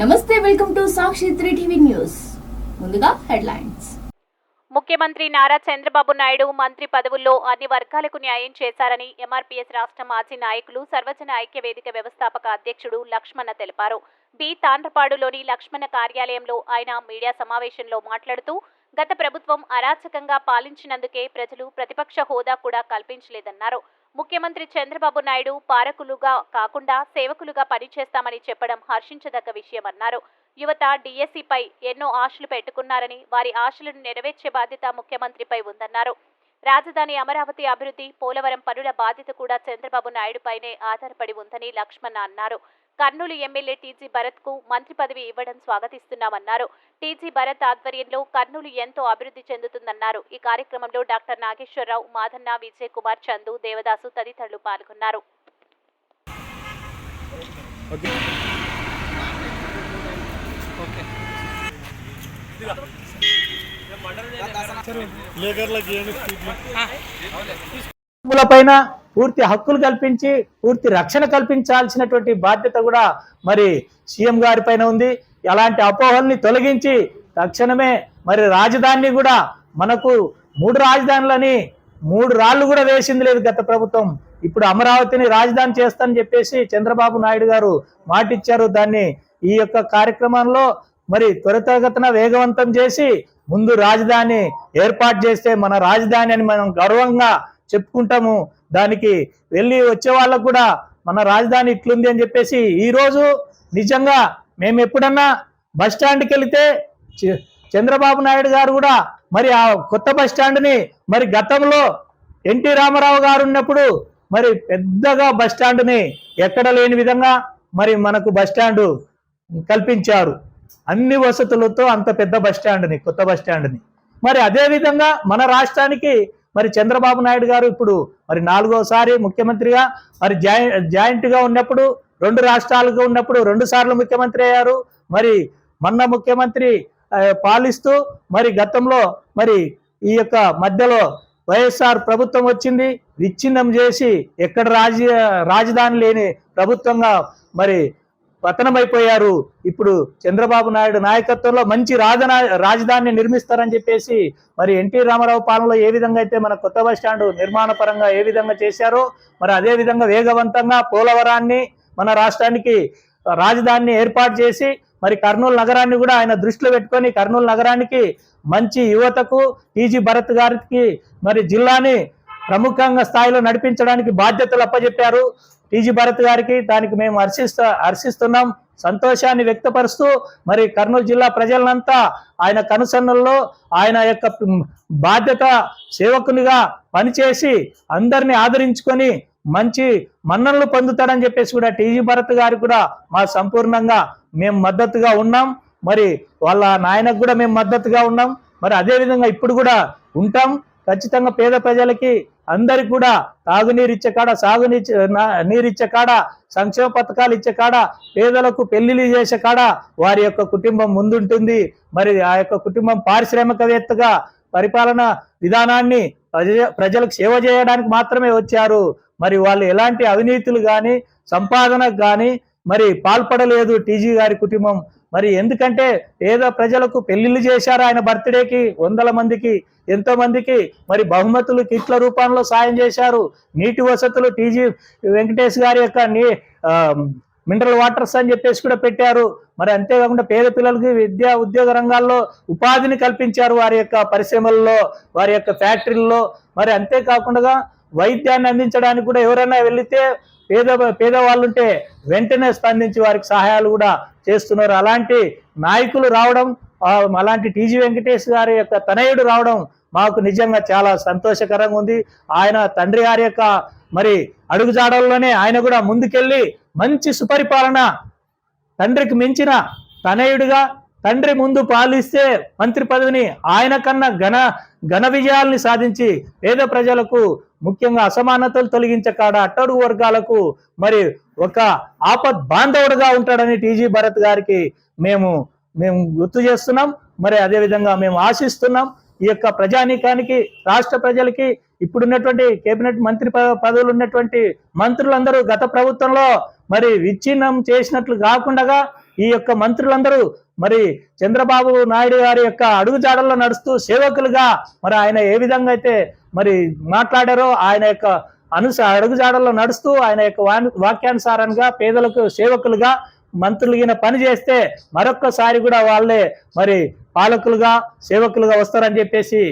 నమస్తే welcome to Sakshi three TV news. ముందుగా headlines. ముఖ్యమంత్రి నారా చంద్రబాబు నాయుడు మంత్రి పదవుల్లో అన్ని వర్గాలకు న్యాయం చేశారని ఎంఆర్పీఎస్ రాష్ట్ర మాజీ నాయకులు సర్వజన ఐక్య వేదిక వ్యవస్థాపక అధ్యక్షుడు లక్ష్మణ తెలిపారు. బి తాండ్రపాడులోని లక్ష్మణ కార్యాలయంలో ఆయన మీడియా సమావేశంలో మాట్లాడుతూ గత ప్రభుత్వం అరాచకంగా పాలించినందుకే ప్రజలు ప్రతిపక్ష హోదా కూడా కల్పించలేదన్నారు. ముఖ్యమంత్రి చంద్రబాబు నాయుడు పారకులుగా కాకుండా సేవకులుగా పనిచేస్తామని చెప్పడం హర్షించదగ్గ విషయమన్నారు. యువత డిఎస్సిపై ఎన్నో ఆశలు పెట్టుకున్నారని వారి ఆశలను నెరవేర్చే బాధ్యత ముఖ్యమంత్రిపై ఉందన్నారు. రాజధాని అమరావతి అభివృద్ధి పోలవరం పనుల బాధ్యత కూడా చంద్రబాబు నాయుడుపైనే ఆధారపడి ఉందని లక్ష్మణ అన్నారు. కర్నూలు ఎమ్మెల్యే టీజీ భరత్కు మంత్రి పదవి ఇవ్వడం స్వాగతిస్తున్నామన్నారు. టీజీ భరత్ ఆధ్వర్యంలో కర్నూలు ఎంతో అభివృద్ధి చెందుతుందన్నారు. ఈ కార్యక్రమంలో డాక్టర్ నాగేశ్వరరావు మాధన్న విజయ్ కుమార్ చందు దేవదాసు తదితరులు పాల్గొన్నారు. పైన పూర్తి హక్కులు కల్పించి పూర్తి రక్షణ కల్పించాల్సినటువంటి బాధ్యత కూడా మరి సీఎం గారి పైన ఉంది. అలాంటి అపోహల్ని తొలగించి తక్షణమే మరి రాజధానిని కూడా మనకు మూడు రాజధానులని మూడు రాళ్ళు కూడా వేసింది లేదు గత ప్రభుత్వం. ఇప్పుడు అమరావతిని రాజధాని చేస్తానని చెప్పేసి చంద్రబాబు నాయుడు గారు మాటిచ్చారు. దాన్ని ఈ యొక్క కార్యక్రమంలో మరి త్వరితగతన వేగవంతం చేసి ముందు రాజధాని ఏర్పాటు చేస్తే మన రాజధాని అని మనం గర్వంగా చెప్పుకుంటాము. దానికి వెళ్ళి వచ్చే వాళ్ళకు కూడా మన రాజధాని ఇట్లుంది అని చెప్పేసి ఈరోజు నిజంగా మేము ఎప్పుడన్నా బస్ స్టాండ్కి వెళితే చ- చంద్రబాబు నాయుడు గారు కూడా మరి ఆ కొత్త బస్ స్టాండ్ని మరి గతంలో ఎన్టీ రామారావు గారు ఉన్నప్పుడు మరి పెద్దగా బస్ స్టాండ్ని ఎక్కడ లేని విధంగా మరి మనకు బస్ స్టాండ్ కల్పించారు. అన్ని వసతులతో అంత పెద్ద బస్ స్టాండ్ని కొత్త బస్ స్టాండ్ని. మరి అదేవిధంగా మన రాష్ట్రానికి మరి చంద్రబాబు నాయుడు గారు ఇప్పుడు మరి నాలుగోసారి ముఖ్యమంత్రిగా మరి జాయి జాయింట్గా ఉన్నప్పుడు రెండు రాష్ట్రాలుగా ఉన్నప్పుడు రెండు సార్లు ముఖ్యమంత్రి అయ్యారు. మరి మొన్న ముఖ్యమంత్రి పాలిస్తూ మరి గతంలో మరి ఈ యొక్క మధ్యలో వైఎస్ఆర్ ప్రభుత్వం వచ్చింది. విచ్ఛిన్నం చేసి ఎక్కడ రాజ రాజధాని లేని ప్రభుత్వంగా మరి పతనమైపోయారు. ఇప్పుడు చంద్రబాబు నాయుడు నాయకత్వంలో మంచి రాజనా రాజధానిని నిర్మిస్తారని చెప్పేసి మరి ఎన్టీ రామారావు పాలనలో ఏ విధంగా అయితే మన కొత్త బస్ స్టాండ్ నిర్మాణ పరంగా ఏ విధంగా చేశారో మరి అదే విధంగా వేగవంతంగా పోలవరాన్ని మన రాష్ట్రానికి రాజధానిని ఏర్పాటు చేసి మరి కర్నూలు నగరాన్ని కూడా ఆయన దృష్టిలో పెట్టుకొని కర్నూలు నగరానికి మంచి యువతకు టీజీ భరత్ గారికి మరి జిల్లాని ప్రముఖంగా స్థాయిలో నడిపించడానికి బాధ్యతలు అప్పచెప్పారు టీజీ భరత్ గారికి దానికి మేము హర్షిస్తా హర్షిస్తున్నాం. సంతోషాన్ని వ్యక్తపరుస్తూ మరి కర్నూలు జిల్లా ప్రజలంతా ఆయన కనుసన్నల్లో ఆయన యొక్క బాధ్యత సేవకునిగా పనిచేసి అందరిని ఆదరించుకొని మంచి మన్ననలు పొందుతాడని చెప్పేసి కూడా టీజీ భరత్ గారికి కూడా మా సంపూర్ణంగా మేము మద్దతుగా ఉన్నాం. మరి వాళ్ళ నాయనకు కూడా మేము మద్దతుగా ఉన్నాం. మరి అదేవిధంగా ఇప్పుడు కూడా ఉంటాం. ఖచ్చితంగా పేద ప్రజలకి అందరికి కూడా తాగునీరు ఇచ్చే కాడ సాగునీరు నీరు ఇచ్చే కాడ సంక్షేమ పథకాలు ఇచ్చే కాడ పేదలకు పెళ్ళిళ్ళు చేసే కాడ వారి యొక్క కుటుంబం ముందుంటుంది. మరి ఆ యొక్క కుటుంబం పారిశ్రామికవేత్తగా పరిపాలన విధానాన్ని ప్రజ ప్రజలకు సేవ చేయడానికి మాత్రమే వచ్చారు. మరి వాళ్ళు ఎలాంటి అవినీతులు కానీ సంపాదనకు కానీ మరి పాల్పడలేదు టీజీ గారి కుటుంబం. మరి ఎందుకంటే పేద ప్రజలకు పెళ్ళిళ్ళు చేశారు ఆయన బర్త్డేకి వందల మందికి ఎంతో మందికి మరి బహుమతులు కిట్ల రూపంలో సాయం చేశారు. నీటి వసతులు టీజీ వెంకటేష్ గారి యొక్క నీ మినరల్ వాటర్స్ అని చెప్పేసి కూడా పెట్టారు. మరి అంతేకాకుండా పేద పిల్లలకి విద్యా ఉద్యోగ రంగాల్లో ఉపాధిని కల్పించారు వారి యొక్క పరిశ్రమల్లో వారి యొక్క ఫ్యాక్టరీల్లో. మరి అంతేకాకుండా వైద్యాన్ని అందించడానికి కూడా ఎవరైనా వెళితే పేద పేదవాళ్ళుంటే వెంటనే స్పందించి వారికి సహాయాలు కూడా చేస్తున్నారు. అలాంటి నాయకులు రావడం అలాంటి టీజీ వెంకటేష్ గారి యొక్క తనయుడు రావడం మాకు నిజంగా చాలా సంతోషకరంగా ఉంది. ఆయన తండ్రి గారి యొక్క మరి అడుగుజాడల్లోనే ఆయన కూడా ముందుకెళ్ళి మంచి సుపరిపాలన తండ్రికి మించిన తనయుడిగా తండ్రి ముందు పాలిస్తే మంత్రి పదవిని ఆయన కన్నా ఘన ఘన విజయాల్ని సాధించి పేద ప్రజలకు ముఖ్యంగా అసమానతలు తొలగించే కాడ అట్టడుగు వర్గాలకు మరి ఒక ఆపద్ బాంధవుడుగా ఉంటాడని టీజీ భరత్ గారికి మేము మేము గుర్తు చేస్తున్నాం. మరి అదేవిధంగా మేము ఆశిస్తున్నాం. ఈ యొక్క ప్రజానీకానికి రాష్ట్ర ప్రజలకి ఇప్పుడున్నటువంటి కేబినెట్ మంత్రి పదవులు ఉన్నటువంటి మంత్రులందరూ గత ప్రభుత్వంలో మరి విచ్ఛిన్నం చేసినట్లు కాకుండా ఈ యొక్క మంత్రులందరూ మరి చంద్రబాబు నాయుడు గారి యొక్క అడుగుజాడల్లో నడుస్తూ సేవకులుగా మరి ఆయన ఏ విధంగా అయితే మరి మాట్లాడారో ఆయన యొక్క అనుస అడుగుజాడల్లో నడుస్తూ ఆయన యొక్క వాక్యానుసారంగా పేదలకు సేవకులుగా మంత్రులుగిన పని చేస్తే మరొక్కసారి కూడా వాళ్ళే మరి పాలకులుగా సేవకులుగా వస్తారని చెప్పేసి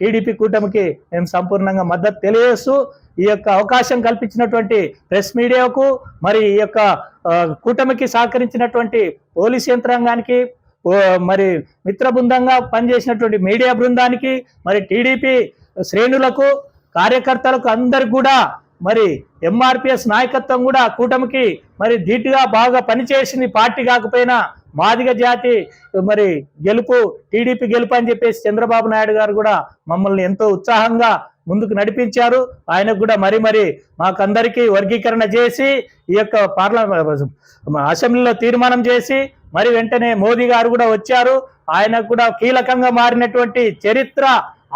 టీడీపీ కూటమికి మేము సంపూర్ణంగా మద్దతు తెలియజేస్తూ ఈ యొక్క అవకాశం కల్పించినటువంటి ప్రెస్ మీడియాకు మరి ఈ యొక్క కూటమికి సహకరించినటువంటి పోలీస్ యంత్రాంగానికి మరి మిత్ర బృందంగా పనిచేసినటువంటి మీడియా బృందానికి మరి టీడీపీ శ్రేణులకు కార్యకర్తలకు అందరికి కూడా మరి ఎంఆర్పిఎస్ నాయకత్వం కూడా కూటమికి మరి ధీటుగా బాగా పనిచేసింది పార్టీ కాకపోయినా మాదిగ జాతి మరి గెలుపు టీడీపీ గెలుపు అని చెప్పేసి చంద్రబాబు నాయుడు గారు కూడా మమ్మల్ని ఎంతో ఉత్సాహంగా ముందుకు నడిపించారు. ఆయనకు కూడా మరి మరి మాకందరికీ వర్గీకరణ చేసి ఈ యొక్క పార్లమెంట్ అసెంబ్లీలో తీర్మానం చేసి మరి వెంటనే మోదీ గారు కూడా వచ్చారు. ఆయనకు కూడా కీలకంగా మారినటువంటి చరిత్ర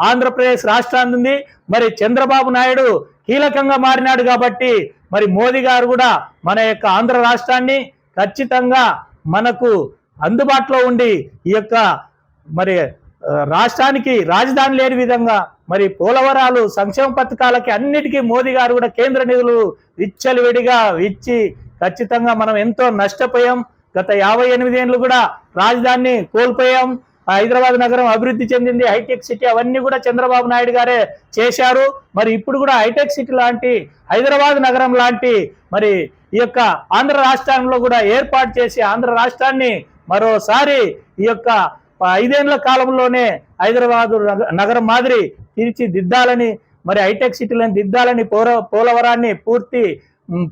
ఆంధ్రప్రదేశ్ రాష్ట్రానికి ఉంది. మరి చంద్రబాబు నాయుడు కీలకంగా మారినాడు కాబట్టి మరి మోదీ గారు కూడా మన యొక్క ఆంధ్ర రాష్ట్రాన్ని ఖచ్చితంగా మనకు అందుబాటులో ఉండి ఈ యొక్క మరి రాష్ట్రానికి రాజధాని లేని విధంగా మరి పోలవరాలు సంక్షేమ పథకాలకి అన్నిటికీ మోదీ గారు కూడా కేంద్ర నిధులు విచ్చలవిడిగా ఇచ్చి ఖచ్చితంగా మనం ఎంతో నష్టపోయాం. గత యాభై ఎనిమిది ఏళ్ళు కూడా రాజధానిని కోల్పోయాం. హైదరాబాద్ నగరం అభివృద్ధి చెందింది. హైటెక్ సిటీ అవన్నీ కూడా చంద్రబాబు నాయుడు గారే చేశారు. మరి ఇప్పుడు కూడా హైటెక్ సిటీ లాంటి హైదరాబాద్ నగరం లాంటి మరి ఈ యొక్క ఆంధ్ర రాష్ట్రంలో కూడా ఏర్పాటు చేసి ఆంధ్ర రాష్ట్రాన్ని మరోసారి ఈ యొక్క ఐదేళ్ళ కాలంలోనే హైదరాబాద్ నగ- నగరం మాదిరి తీర్చిదిద్దాలని మరి హైటెక్ సిటీలను దిద్దాలని పోర పోలవరాన్ని పూర్తి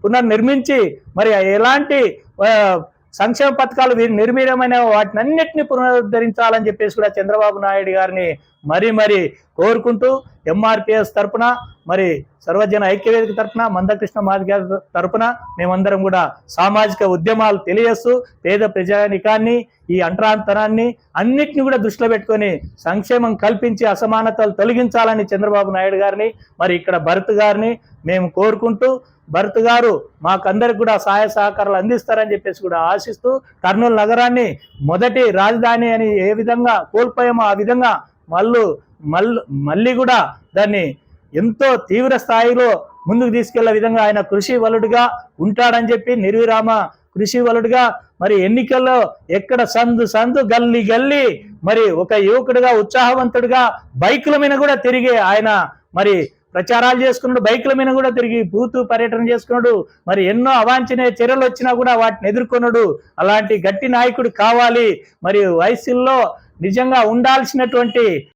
పునర్నిర్మించి మరి ఎలాంటి సంక్షేమ పథకాలు వీ- నిర్వీర్యమైన వాటిని అన్నింటిని పునరుద్ధరించాలని చెప్పేసి కూడా చంద్రబాబు నాయుడు గారిని మరీ మరి కోరుకుంటూ ఎంఆర్పిఎస్ తరపున మరి సర్వజన ఐక్యవేదిక తరపున మందకృష్ణ మాదిగ తరపున మేమందరం కూడా సామాజిక ఉద్యమాలు తెలియజేస్తూ పేద ప్రజానికాన్ని ఈ అంటరాంతరాన్ని అన్నిటిని కూడా దృష్టిలో పెట్టుకొని సంక్షేమం కల్పించి అసమానతలు తొలగించాలని చంద్రబాబు నాయుడు గారిని మరి ఇక్కడ భరత్ గారిని మేము కోరుకుంటూ భరత్ గారు మాకందరికి కూడా సహాయ సహకారాలు అందిస్తారని చెప్పేసి కూడా ఆశిస్తూ కర్నూలు నగరాన్ని మొదటి రాజధాని అని ఏ విధంగా కోల్పోయామో ఆ విధంగా మళ్ళు మళ్ళీ మళ్ళీ కూడా దాన్ని ఎంతో తీవ్ర స్థాయిలో ముందుకు తీసుకెళ్ళే విధంగా ఆయన కృషి వలుడుగా ఉంటాడని చెప్పి నిర్విరామ కృషి వలుడుగా మరి ఎన్నికల్లో ఎక్కడ సందు సందు గల్లి గల్లి మరి ఒక యువకుడిగా ఉత్సాహవంతుడిగా బైకుల మీద కూడా తిరిగి ఆయన మరి ప్రచారాలు చేసుకున్నాడు బైకుల మీద కూడా తిరిగి బూతు పర్యటన చేసుకున్నాడు మరి ఎన్నో అవాంఛనీయ చర్యలు వచ్చినా కూడా వాటిని ఎదుర్కొన్నాడు. అలాంటి గట్టి నాయకుడు కావాలి. మరియు వయసుల్లో నిజంగా ఉండాల్సినటువంటి